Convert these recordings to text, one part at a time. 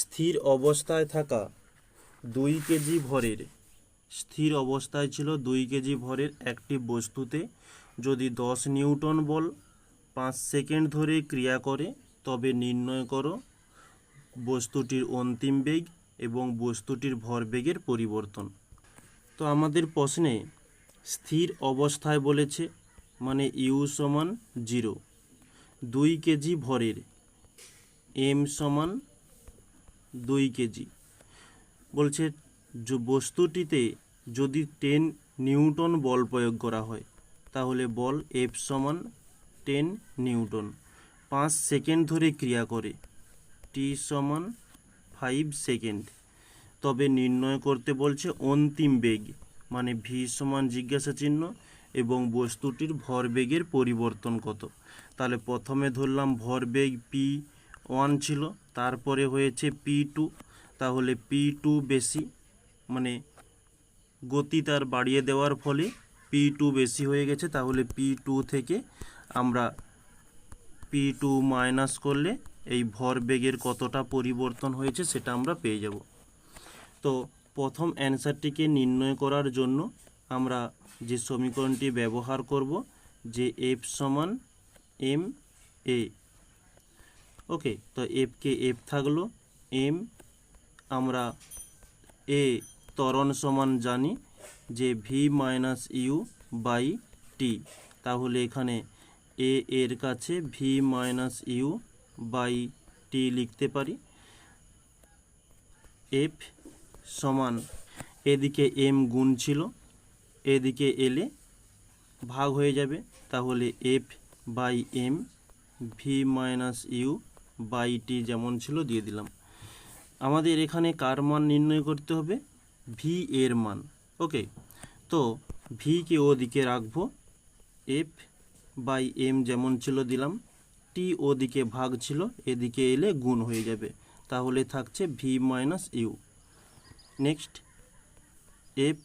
স্থির অবস্থায় থাকা দুই কেজি ভরের। স্থির অবস্থায় ছিল দুই কেজি ভরের একটি বস্তুতে। যদি দশ নিউটন বল পাঁচ সেকেন্ড ধরে ক্রিয়া করে, তবে নির্ণয় করো বস্তুটির অন্তিম বেগ এবং বস্তুটির ভরবেগের পরিবর্তন। তো আমাদের প্রশ্নে স্থির অবস্থায় বলেছে মানে ইউ সমান জিরো দুই কেজি ভরের এম সমান দুই কেজি। বলছে বস্তুটিতে যদি টেন নিউটন বল প্রয়োগ করা হয়, তাহলে বল এফ সমান টেন নিউটন। পাঁচ সেকেন্ড ধরে ক্রিয়া করে, টি সমান ফাইভ সেকেন্ড। তবে নির্ণয় করতে বলছে অন্তিম বেগ মানে ভি সমান জিজ্ঞাসা চিহ্ন এবং বস্তুটির ভরবেগের পরিবর্তন কত। তাহলে প্রথমে ধরলাম ভরবেগ পি ওয়ান ছিল, তারপরে হয়েছে পি টু তাহলে পি টু বেশি মানে গতি তার বাড়িয়ে দেওয়ার ফলে পি টু বেশি হয়ে গেছে, তাহলে পি টু থেকে আমরা পি টু মাইনাস করলে এই ভরবেগের কতটা পরিবর্তন হয়েছে সেটা আমরা পেয়ে যাব। তো প্রথম অ্যান্সারটিকে নির্ণয় করার জন্য আমরা যে সমীকরণটি ব্যবহার করব, যে এফ সমান এম এ ওকে, তো এফকে এফ থাকল। এম আমরা এ ত্বরণ সমান জানি যে V minus U by T তাহলে এখানে এ এর কাছে V minus U by T লিখতে পারি। এফ সমান, এদিকে এম গুণ ছিল, এদিকে এলে ভাগ হয়ে যাবে। তাহলে F by M V minus U by T যেমন ছিল, দিয়ে দিলাম। আমাদের এখানে কার মান নির্ণয় করতে হবে? ভি এর মান। ওকে তো ভিকে ওদিকে রাখব। এফ বাই এম যেমন ছিল, দিলাম। টি ওদিকে ভাগ ছিল, এদিকে এলে গুণ হয়ে যাবে। তাহলে থাকছে V minus U next F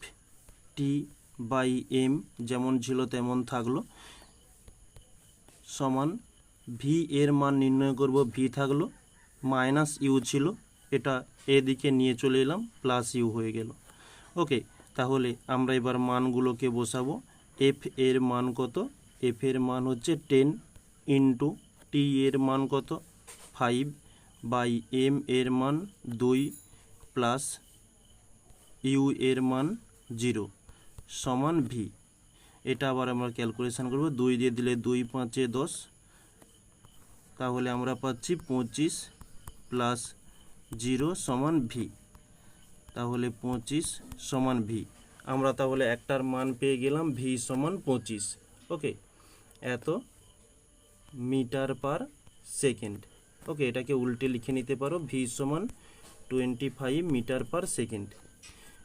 T by M যেমন ছিল, তেমন থাকল। সমান ভি এর মান নির্ণয় করব ভি থাকল মাইনাস ইউ ছিল, এটা এদিকে নিয়ে চলে এলাম প্লাস ইউ হয়ে গেল। ওকে তাহলে আমরা এবার মানগুলোকে বসাবো। এফ এর মান কত? এফ এর মান হচ্ছে টেন ইন্টু টি এর মান কত? ফাইভ বাই এম এর মান দুই প্লাস ইউ এর মান জিরো সমান ভি এটা আবার আমরা ক্যালকুলেশন করব, দুই দিয়ে দিলে দুই পাঁচে দশ। তাহলে আমরা পাচ্ছি পঁচিশ প্লাস জিরো সমান ভি তাহলে পঁচিশ সমান ভি আমরা তাহলে একটার মান পেয়ে গেলাম ভি সমান পঁচিশ। ওকে? এত মিটার পার সেকেন্ড। ওকে, এটাকে উল্টে লিখে নিতে পারো। ভি সমান twenty five metre per second.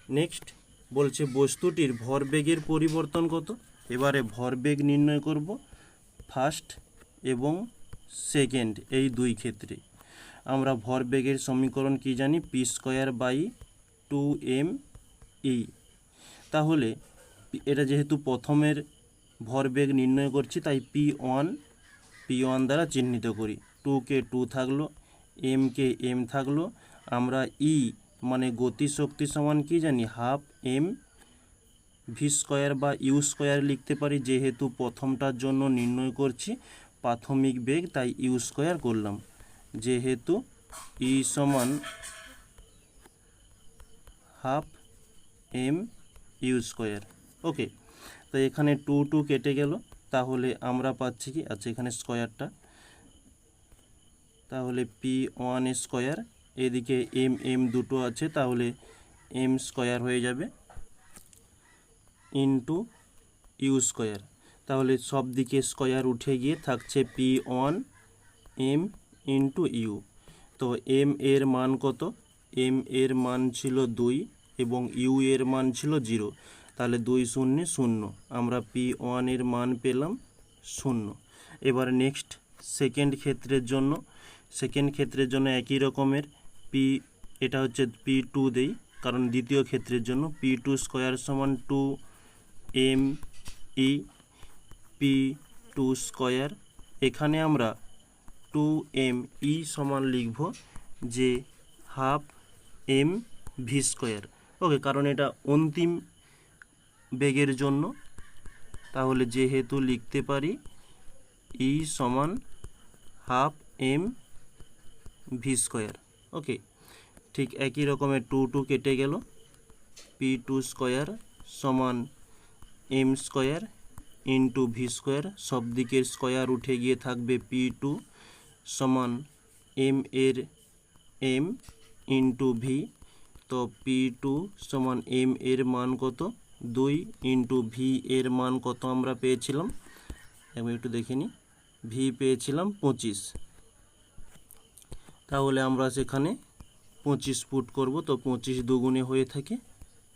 Next বলছে বস্তুটির ভরবেগের পরিবর্তন কত? এবারে ভরবেগ নির্ণয় করব। ফার্স্ট এবং সেকেন্ড, এই দুই ক্ষেত্রে। আমরা ভরবেগের সমীকরণ কি জানি? P square by two M E. তাহলে, এটা যেহেতু প্রথমের ভরবেগ নির্ণয় করছি, তাই পি ওয়ান পি ওয়ান দ্বারা চিহ্নিত করি। টু কে টু থাকল এম কে এম থাকল। আমরা ই মানে গতিশক্তি সমান কি জানি? হাফ এম ভি স্কোয়ার বা ইউ স্কোয়ার লিখতে পারি, যেহেতু প্রথমটার জন্য নির্ণয় করছি। প্রাথমিক বেগ তাই ইউ স্কোয়ার করলাম। যেহেতু ই সমান half M U square. Okay, তো এখানে টু টু কেটে গেল। তাহলে আমরা পাচ্ছি কি? আচ্ছা এখানে স্কোয়ারটা। তাহলে পি ওয়ান স্কোয়ার, এদিকে এম এম দুটো আছে, তাহলে এম স্কোয়ার হয়ে যাবে ইন্টু ইউ স্কোয়ার। তাহলে সব দিকে স্কোয়ার উঠে গিয়ে থাকছে P one M into U তো এম এর মান কত? এম এর মান ছিল দুই এবং ইউ এর মান ছিল জিরো। তাহলে দুই শূন্য শূন্য। আমরা পি ওয়ানের মান পেলাম শূন্য। এবার নেক্সট সেকেন্ড ক্ষেত্রের জন্য। সেকেন্ড ক্ষেত্রের জন্য একই রকমের। পি এটা হচ্ছে পি টু দেই। কারণ দ্বিতীয় ক্ষেত্রের জন্য পি টু স্কোয়ার সমান two M E P two square এখানে আমরা টু এম ই সমান লিখব যে half M V square okay কারণ এটা অন্তিম বেগের জন্য। তাহলে যেহেতু লিখতে পারি ই সমান half M V square okay ঠিক একই রকমের টু টু কেটে গেল। পি টু স্কোয়ার সমান M square into V square সব দিকের স্কোয়ার উঠে গিয়ে থাকবে পি টু সমান এম এর এম ইন্টু ভি তো পি টু সমান এম এর মান কত? দুই ইন্টু ভি এর মান কত আমরা পেয়েছিলাম? আমি একটু দেখে নিই। ভি পেয়েছিলাম পঁচিশ। তাহলে আমরা সেখানে পঁচিশ ফুট করব, তো পঁচিশ দুগুণে হয়ে থাকে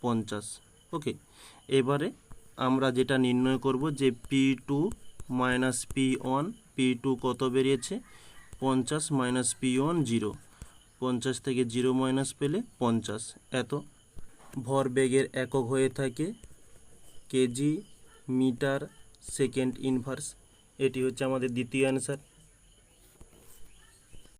পঞ্চাশ। ওকে এবারে আমরা যেটা নির্ণয় করব যে P two minus P one P two কত বেরিয়েছে? পঞ্চাশ মাইনাস পি ওয়ান জিরো পঞ্চাশ থেকে জিরো মাইনাস পেলে পঞ্চাশ। এত। ভর বেগের একক হয়ে থাকে কেজি মিটার সেকেন্ড ইনভার্স। এটি হচ্ছে আমাদের দ্বিতীয় অ্যান্সার।